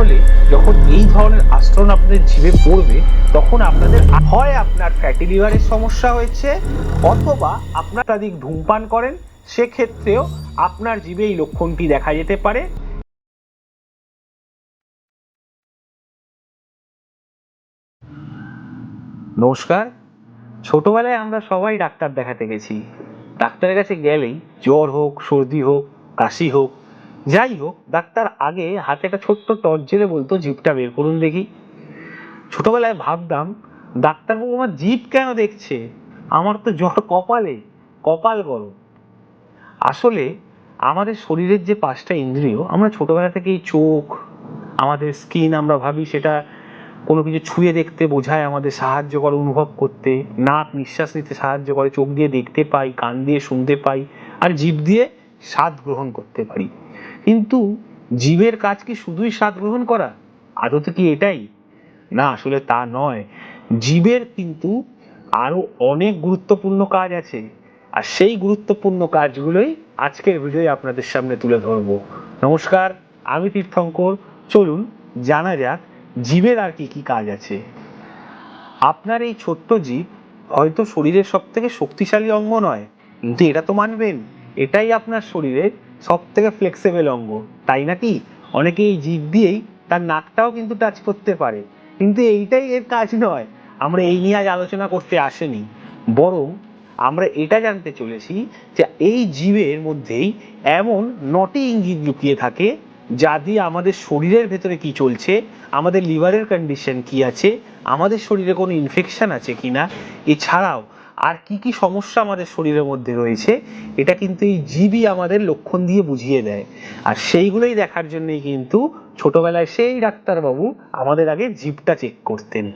তাহলে যখন এই ধরনের আস্তরণ আপনাদের জিভে পড়বে, তখন আপনাদের হয় আপনার ফ্যাটি লিভারের সমস্যা হয়েছে, অথবা আপনার একাধিক ধূমপান করেন, সেক্ষেত্রেও আপনার জিভে এই লক্ষণটি দেখা যেতে পারে। নমস্কার। ছোটবেলায় আমরা সবাই ডাক্তার দেখাতে গেছি। ডাক্তারের কাছে গেলেই জ্বর হোক, সর্দি হোক, কাশি হোক যাই হোক, ডাক্তার আগে হাতে একটা ছোট্ট টর্চ জেলে বলতো, জিভটা বের করুন দেখি। ছোটবেলায় ভাবতাম, ডাক্তারবাবু আমার জিভ কেন দেখছে? আমার তো জ্বর কপালে, কপাল গরম। আসলে আমাদের শরীরের যে পাঁচটা ইন্দ্রিয়, আমরা ছোটবেলা থেকেই চোখ, আমাদের স্কিন আমরা ভাবি, সেটা কোনো কিছু ছুঁয়ে দেখতে, বোঝায়, আমাদের সাহায্য করে, অনুভব করতে। নাক নিঃশ্বাস নিতে সাহায্য করে, চোখ দিয়ে দেখতে পাই, কান দিয়ে শুনতে পাই, আর জিভ দিয়ে স্বাদ গ্রহণ করতে পারি। কিন্তু জীবের কাজ কি শুধুই স্বাদ গ্রহণ করা? আদতে কি এটাই? না, আসলে তা নয়। জীবের কিন্তু আরও অনেক গুরুত্বপূর্ণ কাজ আছে। আর সেই গুরুত্বপূর্ণ কাজগুলোই আজকের ভিডিওয়ে আপনাদের সামনে তুলে ধরবো। নমস্কার, আমি তীর্থঙ্কর। চলুন, জানা যাক, জীবের আর কি কি কাজ আছে। আপনার এই ছোট্ট জীব হয়তো শরীরের সব থেকে শক্তিশালী অঙ্গ নয়। কিন্তু এটা তো মানবেন। এটাই আপনার শরীরের সব থেকে ফ্লেক্সিবল অঙ্গ। তাই নাকি? অনেকে এই জীব দিয়েই তার নাকটাও কিন্তু টাচ করতে পারে। কিন্তু এইটাই এর কাজ নয়। আমরা এই নিয়ে আজ আলোচনা করতে আসেনি। বরং আমরা এটা জানতে চলেছি যে এই জীবের মধ্যেই এমন নটি ইঙ্গিত লুকিয়ে থাকে যা দিয়ে আমাদের শরীরের ভেতরে কি চলছে, আমাদের লিভারের কন্ডিশন কি আছে, আমাদের শরীরে কোনো ইনফেকশন আছে কিনা, এছাড়াও আর কি কি সমস্যা আমাদের শরীরের মধ্যে রয়েছে, এটা কিন্তু এই জীবই আমাদের লক্ষণ দিয়ে বুঝিয়ে দেয়। আর সেইগুলোই দেখার জন্যই কিন্তু ছোটবেলায় সেই ডাক্তারবাবু আমাদের আগে জিভটা চেক করতেন।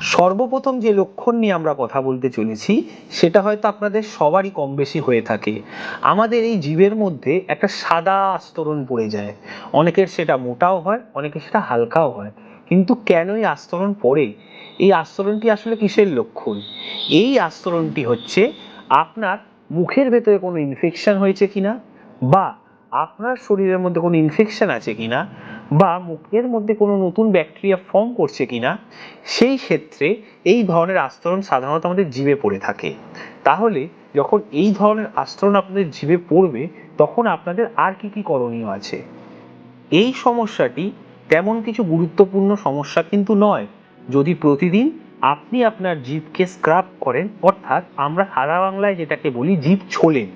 সর্বপ্রথম যে লক্ষণ নিয়ে আমরা কথা বলতে চলেছি, সেটা হয়তো আপনাদের সবারই কম বেশি হয়ে থাকে। আমাদের এই জীবের মধ্যে একটা সাদা আস্তরণ পড়ে যায়। অনেকের সেটা মোটাও হয়, অনেকের সেটা হালকাও হয়। কিন্তু কেন এই আস্তরণ পড়ে? এই আস্তরণটি আসলে কিসের লক্ষণ? এই আস্তরণটি হচ্ছে, আপনার মুখের ভেতরে কোনো ইনফেকশন হয়েছে কিনা? বা আপনার শরীরের মধ্যে কোনো ইনফেকশন আছে কিনা? বা মুখের মধ্যে কোনো নতুন ব্যাকটেরিয়া ফর্ম করছে কিনা? সেই ক্ষেত্রে এই ধরনের আস্তরণ সাধারণত আমাদের জিভে পড়ে থাকে। তাহলে যখন এই ধরনের আস্তরণ আপনাদের জিভে পড়বে, তখন আপনাদের আর কি কি করণীয় আছে? এই সমস্যাটি তেমন কিছু গুরুত্বপূর্ণ সমস্যা কিন্তু নয়। যদি প্রতিদিন আপনি আপনার জিভকে স্ক্রাব করেন, অর্থাৎ আমরা সাদা বাংলায় যেটাকে বলি জিভ ছোলেন,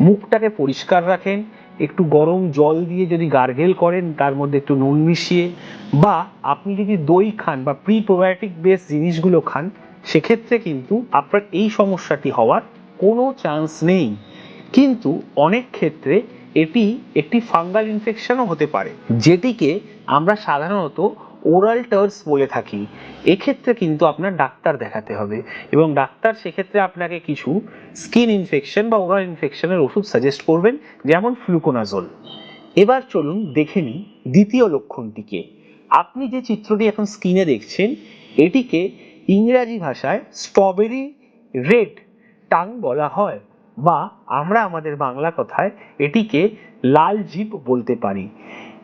মুখটাকে পরিষ্কার রাখেন, একটু গরম জল দিয়ে যদি গার্গেল করেন, তার মধ্যে একটু নুন মিশিয়ে, বা আপনি যদি দই খান বা প্রি প্রোবায়োটিক বেস জিনিসগুলো খান, সেক্ষেত্রে কিন্তু আপনার এই সমস্যাটি হওয়ার কোনো চান্স নেই। কিন্তু অনেক ক্ষেত্রে এটি একটি ফাঙ্গাল ইনফেকশনও হতে পারে, যেটিকে আমরা সাধারণত ওরাল টার্স বলে থাকি। এক্ষেত্রে কিন্তু আপনার ডাক্তার দেখাতে হবে এবং ডাক্তার সেক্ষেত্রে আপনাকে কিছু স্কিন ইনফেকশন বা ওরাল ইনফেকশনের ওষুধ সাজেস্ট করবেন, যেমন ফ্লুকোনাজল। এবার চলুন দেখে নিই দ্বিতীয় লক্ষণটিকে। আপনি যে চিত্রটি এখন স্ক্রিনে দেখছেন, এটিকে ইংরাজি ভাষায় স্ট্রবেরি রেড টাং বলা হয়। বা আমরা আমাদের বাংলা কথায় এটিকে লাল জিভ বলতে পারি।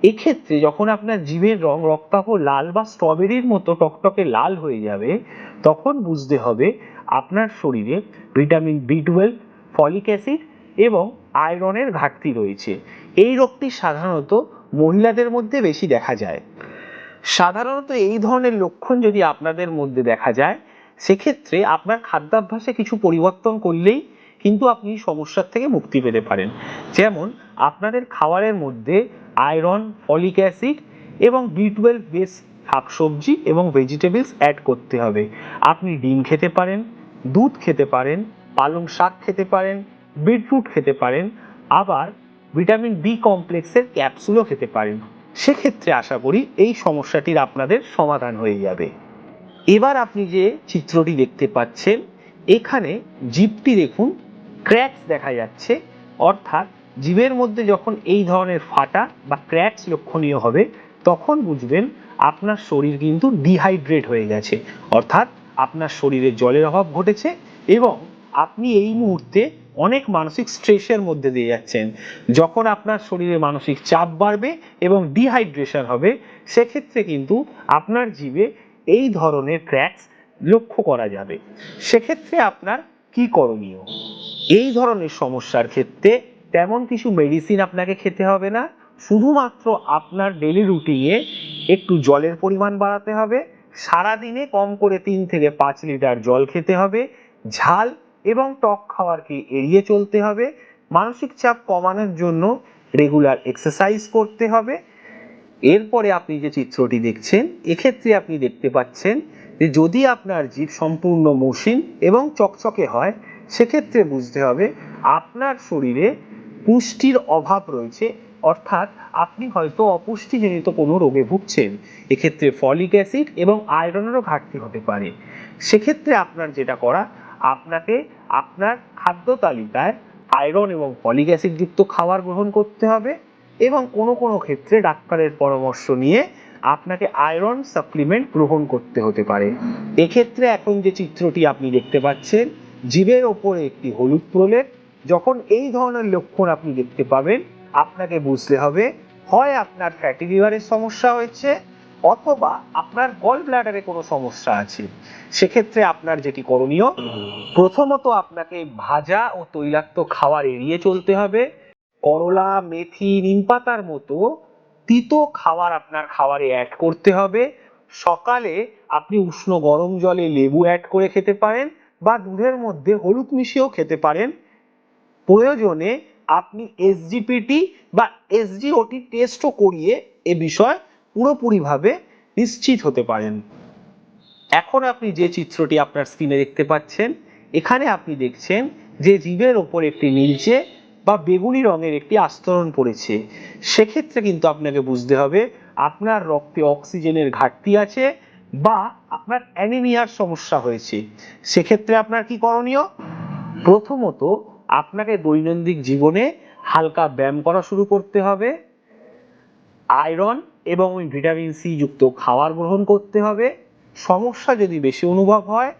এক্ষেত্রে যখন আপনার জিভের রং রক্তাভ লাল বা স্ট্রবেরির মতো টকটকে লাল হয়ে যাবে, তখন বুঝতে হবে আপনার শরীরে vitamin B twelve, folic acid এবং আয়রনের ঘাটতি রয়েছে। এই রোগটি সাধারণত মহিলাদের মধ্যে বেশি দেখা যায়। সাধারণত এই ধরনের লক্ষণ যদি আপনাদের মধ্যে দেখা যায়, সেক্ষেত্রে আপনার খাদ্যাভ্যাসে কিছু পরিবর্তন করলেই কিন্তু আপনি সমস্যার থেকে মুক্তি পেতে পারেন। যেমন আপনাদের খাবারের মধ্যে আয়রন ফলিক অ্যাসিড এবং বি টুয়েলভ বেস শাকসবজি এবং ভেজিটেবলস অ্যাড করতে হবে। আপনি ডিম খেতে পারেন, দুধ খেতে পারেন, পালং শাক খেতে পারেন বিটরুট খেতে পারেন, আবার ভিটামিন বি কমপ্লেক্সের ক্যাপসুলও খেতে পারেন। সেক্ষেত্রে আশা করি এই সমস্যাটির আপনাদের সমাধান হয়ে যাবে। এবার আপনি যে চিত্রটি দেখতে পাচ্ছেন, এখানে জিভটি দেখুন ক্র্যাকস দেখা যাচ্ছে। অর্থাৎ জীবের মধ্যে যখন এই ধরনের ফাটা বা ক্র্যাকস লক্ষণীয় হবে, তখন বুঝবেন আপনার শরীর কিন্তু ডিহাইড্রেট হয়ে গেছে। অর্থাৎ আপনার শরীরে জলের অভাব ঘটেছে এবং আপনি এই মুহূর্তে অনেক মানসিক স্ট্রেসের মধ্যে দিয়ে যাচ্ছেন। যখন আপনার শরীরে মানসিক চাপ বাড়বে এবং ডিহাইড্রেশন হবে, সেক্ষেত্রে কিন্তু আপনার জীবে এই ধরনের ক্র্যাকস লক্ষ্য করা যাবে। সেক্ষেত্রে আপনার কি করণীয়? এই ধরনের সমস্যার ক্ষেত্রে তেমন কিছু মেডিসিন আপনাকে খেতে হবে না। শুধুমাত্র আপনার ডেলি রুটিনে একটু জলের পরিমাণ বাড়াতে হবে। সারাদিনে কম করে তিন থেকে পাঁচ লিটার জল খেতে হবে। ঝাল এবং টক খাওয়ারকে এড়িয়ে চলতে হবে। মানসিক চাপ কমানোর জন্য রেগুলার এক্সারসাইজ করতে হবে। এরপরে আপনি যে চিত্রটি দেখছেন, এক্ষেত্রে আপনি দেখতে পাচ্ছেন যে যদি আপনার জীব সম্পূর্ণ মসৃণ এবং চকচকে হয়, সেক্ষেত্রে বুঝতে হবে আপনার শরীরে পুষ্টির অভাব রয়েছে, অর্থাৎ আপনি হয়তো অপুষ্টিজনিত কোনো রোগে ভুগছেন। এক্ষেত্রে ফলিক অ্যাসিড এবং আয়রনেরও ঘাটতি হতে পারে। সেক্ষেত্রে আপনার যেটা করা, আপনাকে আপনার খাদ্য তালিকায় আয়রন এবং ফলিক অ্যাসিডযুক্ত খাবার গ্রহণ করতে হবে এবং কোনো কোনো ক্ষেত্রে ডাক্তারের পরামর্শ নিয়ে আপনাকে আয়রন সাপ্লিমেন্ট গ্রহণ করতে হতে পারে। এক্ষেত্রে এখন যে চিত্রটি আপনি দেখতে পাচ্ছেন জীবের ওপরে একটি হলুদ প্রলেপ। যখন এই ধরনের লক্ষণ আপনি দেখতে পাবেন, আপনাকে বুঝতে হবে, হয় আপনার ফ্যাটি লিভারের সমস্যা হয়েছে, অথবা আপনার গল ব্লাডারে কোনো সমস্যা আছে। সেক্ষেত্রে আপনার যেটি করণীয়, প্রথমত আপনাকে ভাজা ও তৈলাক্ত খাবার এড়িয়ে চলতে হবে। করলা, মেথি নিমপাতার মতো তিতো খাবার আপনার খাবারে অ্যাড করতে হবে। সকালে আপনি উষ্ণ গরম জলে লেবু অ্যাড করে খেতে পারেন বা দুধের মধ্যে হলুদ মিশিয়েও খেতে পারেন। প্রয়োজনে আপনি এসজিপিটি বা এসজিওটি টেস্টও করিয়ে এ বিষয় পুরোপুরিভাবে নিশ্চিত হতে পারেন। এখন আপনি যে চিত্রটি আপনার স্ক্রিনে দেখতে পাচ্ছেন, এখানে আপনি দেখছেন যে জীবের ওপর একটি নীলচে বা বেগুনি রঙের একটি আস্তরণ পড়েছে। সেক্ষেত্রে কিন্তু আপনাকে বুঝতে হবে, আপনার রক্তে অক্সিজেনের ঘাটতি আছে বা আপনার অ্যানিমিয়ার সমস্যা হয়েছে। সেক্ষেত্রে আপনার কি করণীয়? প্রথমত আপনাকে দৈনন্দিন জীবনে হালকা ব্যায়াম করা শুরু করতে হবে। আয়রন এবং ভিটামিন সি যুক্ত খাবার গ্রহণ করতে হবে। সমস্যা যদি বেশি অনুভব হয়,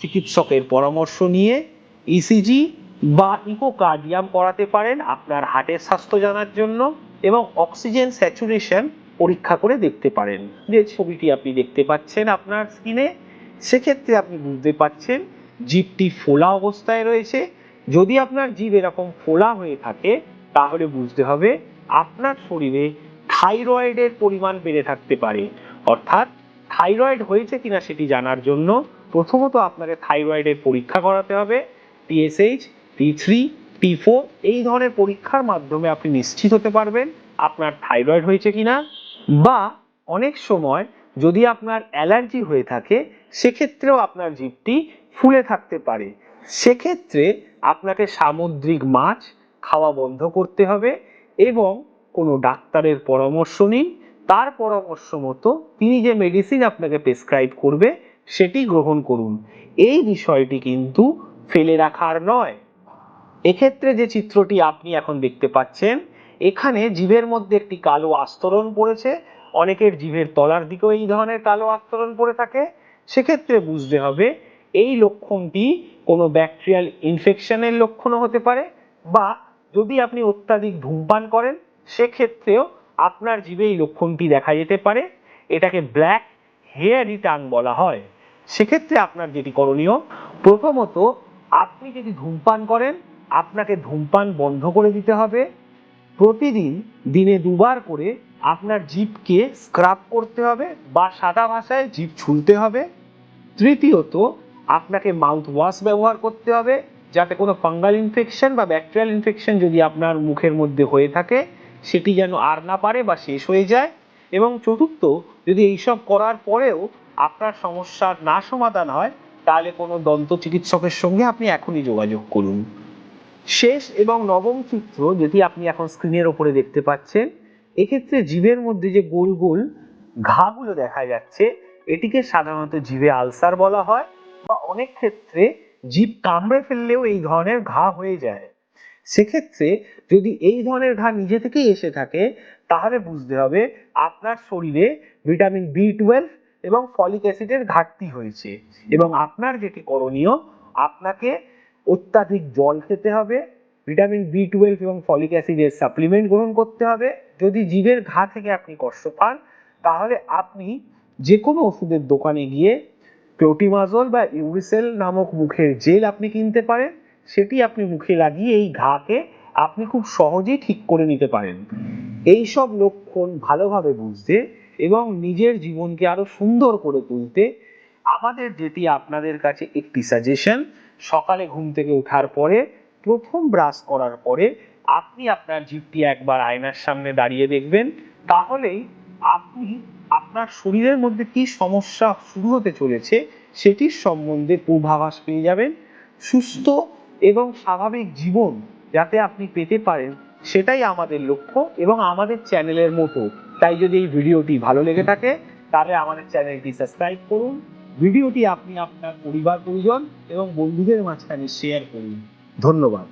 চিকিৎসকের পরামর্শ নিয়ে ইসিজি বা ইকোকার্ডিয়াম করাতে পারেন আপনার হার্টের স্বাস্থ্য জানার জন্য এবং অক্সিজেন স্যাচুরেশন পরীক্ষা করে দেখতে পারেন। যে ছবিটি আপনি দেখতে পাচ্ছেন আপনার স্কিনে, সেক্ষেত্রে আপনি বুঝতে পাচ্ছেন জিভটি ফোলা অবস্থায় রয়েছে। যদি আপনার জিভ এরকম ফোলা হয়ে থাকে, তাহলে বুঝতে হবে আপনার শরীরে থাইরয়েডের পরিমাণ বেড়ে থাকতে পারে। অর্থাৎ থাইরয়েড হয়েছে কিনা সেটি জানার জন্য প্রথমত আপনাকে থাইরয়েডের পরীক্ষা করাতে হবে TSH T three T four এই ধরনের পরীক্ষার মাধ্যমে আপনি নিশ্চিত হতে পারবেন আপনার থাইরয়েড হয়েছে কিনা। বা অনেক সময় যদি আপনার অ্যালার্জি হয়ে থাকে, সেক্ষেত্রেও আপনার জিভটি ফুলে থাকতে পারে। সেক্ষেত্রে আপনাকে সামুদ্রিক মাছ খাওয়া বন্ধ করতে হবে এবং কোনো ডাক্তারের পরামর্শ নিন। তার পরামর্শ মতো তিনি যে মেডিসিন আপনাকে প্রেসক্রাইব করবে, সেটি গ্রহণ করুন। এই বিষয়টি কিন্তু ফেলে রাখার নয়। এক্ষেত্রে যে চিত্রটি আপনি এখন দেখতে পাচ্ছেন, এখানে জিভের মধ্যে একটি কালো আস্তরণ পড়েছে। অনেকের জিভের তলার দিকেও এই ধরনের কালো আস্তরণ পড়ে থাকে। সেক্ষেত্রে বুঝতে হবে এই লক্ষণটি কোনো ব্যাকটেরিয়াল ইনফেকশনের লক্ষণও হতে পারে বা যদি আপনি অত্যাধিক ধূমপান করেন, সেক্ষেত্রেও আপনার জিভে এই লক্ষণটি দেখা যেতে পারে। এটাকে ব্ল্যাক হেয়ারি টাং বলা হয়। সেক্ষেত্রে আপনার যেটি করণীয়, প্রথমত আপনি যদি ধূমপান করেন আপনাকে ধূমপান বন্ধ করে দিতে হবে। প্রতিদিন দিনে দুবার করে আপনার জিভকে স্ক্রাব করতে হবে বা সাদা ভাষায় জিভ ছুলতে হবে। তৃতীয়ত, আপনাকে মাউথ ওয়াশ ব্যবহার করতে হবে যাতে কোনো ফাঙ্গাল ইনফেকশন বা ব্যাকটেরিয়াল ইনফেকশন যদি আপনার মুখের মধ্যে হয়ে থাকে, সেটি যেন আর না পারে বা শেষ হয়ে যায়। এবং চতুর্থ, যদি এইসব করার পরেও আপনার সমস্যার না সমাধান হয়, তাহলে কোনো দন্ত চিকিৎসকের সঙ্গে আপনি এখনই যোগাযোগ করুন। শেষ এবং নবম চিত্র যেটি আপনি এখন স্ক্রিনের ওপরে দেখতে পাচ্ছেন, এক্ষেত্রে জীবের মধ্যে যে গোল গোল ঘাগুলো দেখা যাচ্ছে, এটিকে সাধারণত জিভে আলসার বলা হয় বা অনেক ক্ষেত্রে জীব কামড়ে ফেললেও এই ধরনের ঘা হয়ে যায়। সেক্ষেত্রে যদি এই ধরনের ঘা নিজে থেকেই এসে থাকে, তাহলে বুঝতে হবে আপনার শরীরে ভিটামিন বি টুয়েলভ এবং ফলিক অ্যাসিডের ঘাটতি হয়েছে এবং আপনার যেটি করণীয়, আপনাকে অত্যাধিক জল খেতে হবে, ভিটামিন বি টুয়েলভ এবং ফলিক অ্যাসিডের সাপ্লিমেন্ট গ্রহণ করতে হবে। যদি জিভের ঘা থেকে আপনি কষ্ট পান, তাহলে আপনি যে কোনো ওষুধের দোকানে গিয়ে ক্লোটিমাজল বা ইউরিসেল নামক মুখের জেল আপনি কিনতে পারেন। সেটি আপনি মুখে লাগিয়ে এই ঘাকে আপনি খুব সহজেই ঠিক করে নিতে পারেন। এই সব লক্ষণ ভালোভাবে বুঝতে এবং নিজের জীবনকে আরও সুন্দর করে তুলতে আমাদের যেটি আপনাদের কাছে একটি সাজেশন সকালে ঘুম থেকে ওঠার পরে, প্রথম ব্রাশ করার পরে আপনি আপনার জিভটি একবার আয়নার সামনে দাঁড়িয়ে দেখবেন, তাহলেই আপনি আপনার শরীরের মধ্যে কি সমস্যা শুরু হতে চলেছে সেটির সম্বন্ধে পূর্বাভাস পেয়ে যাবেন। সুস্থ এবং স্বাভাবিক জীবন যাতে আপনি পেতে পারেন, সেটাই আমাদের লক্ষ্য এবং আমাদের চ্যানেলের মতো। তাই যদি এই ভিডিওটি ভালো লেগে থাকে, তাহলে আমাদের চ্যানেলটি সাবস্ক্রাইব করুন। ভিডিওটি আপনি আপনার পরিবার পরিজন এবং বন্ধুদের মাঝখানে শেয়ার করুন। ধন্যবাদ।